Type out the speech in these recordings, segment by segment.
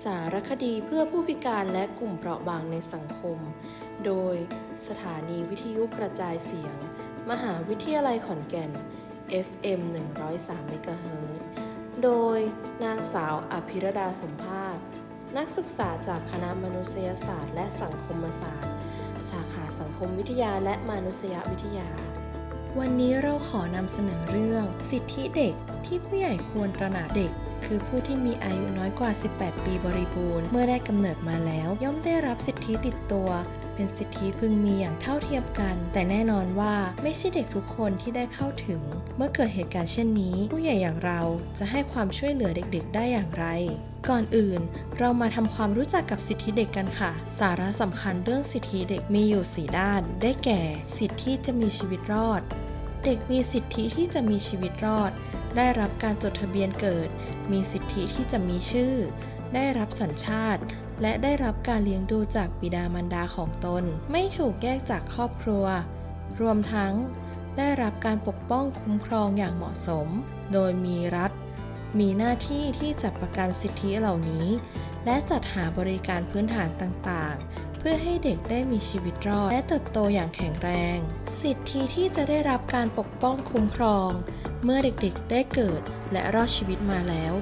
สารคดีเพื่อผู้พิการและกลุ่มเปราะบางในสังคม โดยสถานีวิทยุกระจายเสียง มหาวิทยาลัยขอนแก่น FM 103เมกะเฮิรตโดยนางสาวอภิรดาสมภาค นักศึกษาจากคณะมนุษยศาสตร์ และสังคมศาสตร์ สาขาสังคมวิทยาและมนุษยวิทยา วันนี้เราขอนำเสนอเรื่อง สิทธิเด็กที่ผู้ใหญ่ควรตระหนักเด็ก คือผู้ที่มีอายุน้อยกว่า 18 ปีบริบูรณ์ เมื่อได้กำเนิดมาแล้ว ย่อมได้รับสิทธิติดตัว เป็นสิทธิพึงมีอย่างเท่าเทียมกัน แต่แน่นอนว่าไม่ใช่เด็กทุกคนที่ได้เข้าถึง เมื่อเกิดเหตุการณ์เช่นนี้ ผู้ใหญ่อย่างเราจะให้ความช่วยเหลือเด็กๆ ได้อย่างไร ก่อนอื่น เรามาทำความรู้จักกับสิทธิเด็กกันค่ะ สาระสำคัญเรื่องสิทธิเด็กมีอยู่ 4 ด้าน ได้แก่ สิทธิที่จะมีชีวิตรอด เด็กมีสิทธิที่จะมีชีวิตรอด ได้รับการจดทะเบียนเกิด มีสิทธิที่จะมีชื่อ ได้รับสัญชาติ และได้รับการเลี้ยงดูจากบิดามารดาของตน ไม่ถูกแยกจากครอบครัว รวมทั้งได้รับการปกป้องคุ้มครองอย่างเหมาะสม โดยมีรัฐ มีหน้าที่ที่จะประกันสิทธิเหล่านี้ และจัดหาบริการพื้นฐานต่างๆ เพื่อให้เด็กได้มีชีวิตรอด และเติบโตอย่างแข็งแรง สิทธิที่จะได้รับการปกป้องคุ้มครอง เมื่อเด็กๆ ได้เกิดและรอดชีวิตมาแล้ว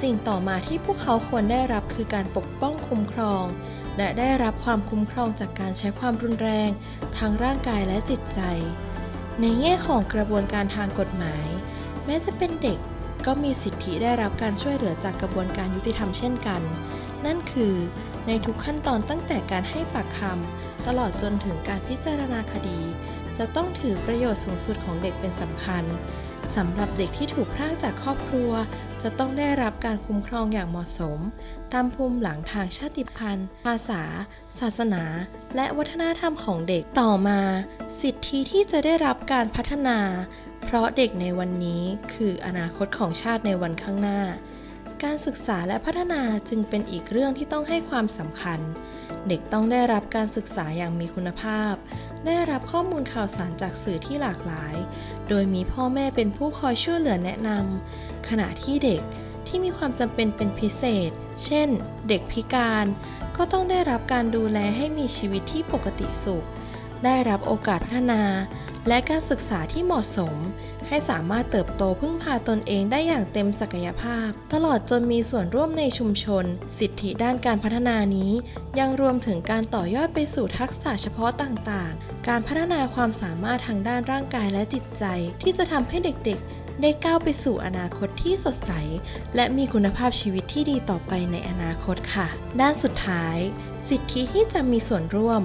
สิ่งต่อมาที่พวกเขาควรได้รับคือการปกป้องคุ้มครอง และได้รับความคุ้มครองจากการใช้ความรุนแรงทางร่างกายและจิตใจ ในแง่ของกระบวนการทางกฎหมาย แม้จะเป็นเด็กก็มีสิทธิได้รับการช่วยเหลือจากกระบวนการยุติธรรมเช่นกัน นั่นคือ ในทุกขั้นตอนตั้งแต่การให้ปากคำตลอดจนถึงการพิจารณาคดี จะต้องถือประโยชน์สูงสุดของเด็กเป็นสำคัญ สำหรับเด็กที่ถูกพรากจากครอบครัว จะต้องได้รับการคุ้มครองอย่างเหมาะสม ตามภูมิหลังทางชาติพันธุ์ ภาษา ศาสนา และวัฒนธรรมของเด็กต่อมา สิทธิที่จะได้รับการพัฒนา เพราะเด็กในวันนี้คืออนาคตของชาติในวันข้างหน้า การศึกษาและพัฒนาจึงเป็นอีกเรื่องที่ต้องให้ความสำคัญ เด็กต้องได้รับการศึกษาอย่างมีคุณภาพ ได้รับข้อมูลข่าวสารจากสื่อที่หลากหลาย โดยมีพ่อแม่เป็นผู้คอยช่วยเหลือแนะนำขณะที่เด็กที่มีความจำเป็นเป็นพิเศษ เช่น เด็กพิการ ก็ต้องได้รับการดูแลให้มีชีวิตที่ปกติสุข ได้รับโอกาสพัฒนา และการศึกษาที่เหมาะสม ให้สามารถเติบโตพึ่งพาตนเองได้อย่างเต็มศักยภาพ ตลอดจนมีส่วนร่วมในชุมชน สิทธิด้านการพัฒนานี้ ยังรวมถึงการต่อยอดไปสู่ทักษะเฉพาะต่างๆ การพัฒนาความสามารถทางด้านร่างกายและจิตใจ ที่จะทำให้เด็กๆ ได้ก้าวไปสู่อนาคตที่สดใส และมีคุณภาพชีวิตที่ดีต่อไปในอนาคตค่ะ ด้านสุดท้าย สิทธิที่จะมีส่วนร่วม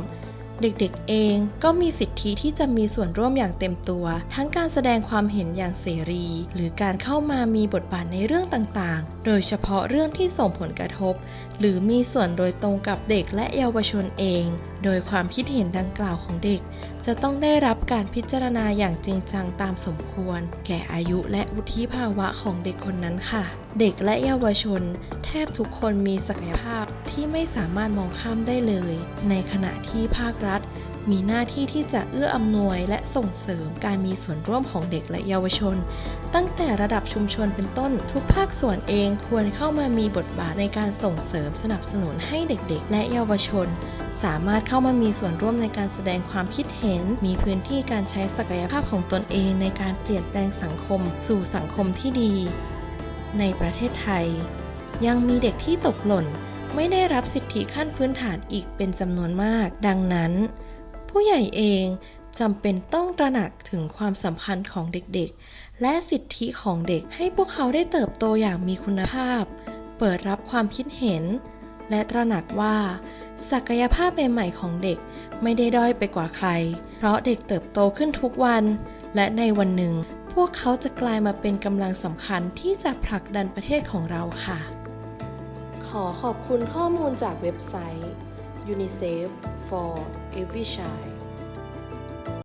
เด็กๆเองก็มีสิทธิที่จะมีส่วนร่วมอย่างเต็มตัว ทั้งการแสดงความเห็นอย่างเสรี หรือการเข้ามามีบทบาทในเรื่องต่างๆ โดยเฉพาะเรื่องที่ส่งผลกระทบ หรือมีส่วนโดยตรงกับเด็กและเยาวชนเอง โดยความคิดเห็นดังกล่าวของเด็ก จะต้องได้รับการพิจารณาอย่างจริงจังตามสมควร แก่อายุและวุฒิภาวะของเด็กคนนั้นค่ะ เด็กและเยาวชน แทบทุกคนมีศักยภาพ ที่ไม่สามารถมองข้ามได้เลย ในขณะที่ภาครัฐ มีหน้าที่ที่จะเอื้ออำนวยและส่งเสริมการมีส่วนร่วมของเด็กและเยาวชน ตั้งแต่ระดับชุมชนเป็นต้นทุกภาคส่วนเองควรเข้ามามีบทบาทในการส่งเสริมสนับสนุนให้เด็กๆ และเยาวชน สามารถเข้ามามีส่วนร่วมในการแสดงความคิดเห็น มีพื้นที่การใช้ศักยภาพของตนเอง ในการเปลี่ยนแปลงสังคม สู่สังคมที่ดี ในประเทศไทย ยังมีเด็กที่ตกหล่น ไม่ได้รับสิทธิขั้นพื้นฐานอีกเป็นจำนวนมาก ดังนั้น ผู้ใหญ่เองจำเป็นต้องตระหนักถึงความสำคัญของเด็กๆ และสิทธิของเด็กให้พวกเขาได้เติบโตอย่างมีคุณภาพ เปิดรับความคิดเห็น และตระหนักว่า ศักยภาพใหม่ๆของเด็กไม่ได้ด้อยไปกว่าใคร เพราะเด็กเติบโตขึ้นทุกวัน และในวันหนึ่ง พวกเขาจะกลายมาเป็นกำลังสำคัญที่จะผลักดันประเทศของเราค่ะ ขอขอบคุณข้อมูลจากเว็บไซต์ UNICEF for Every Child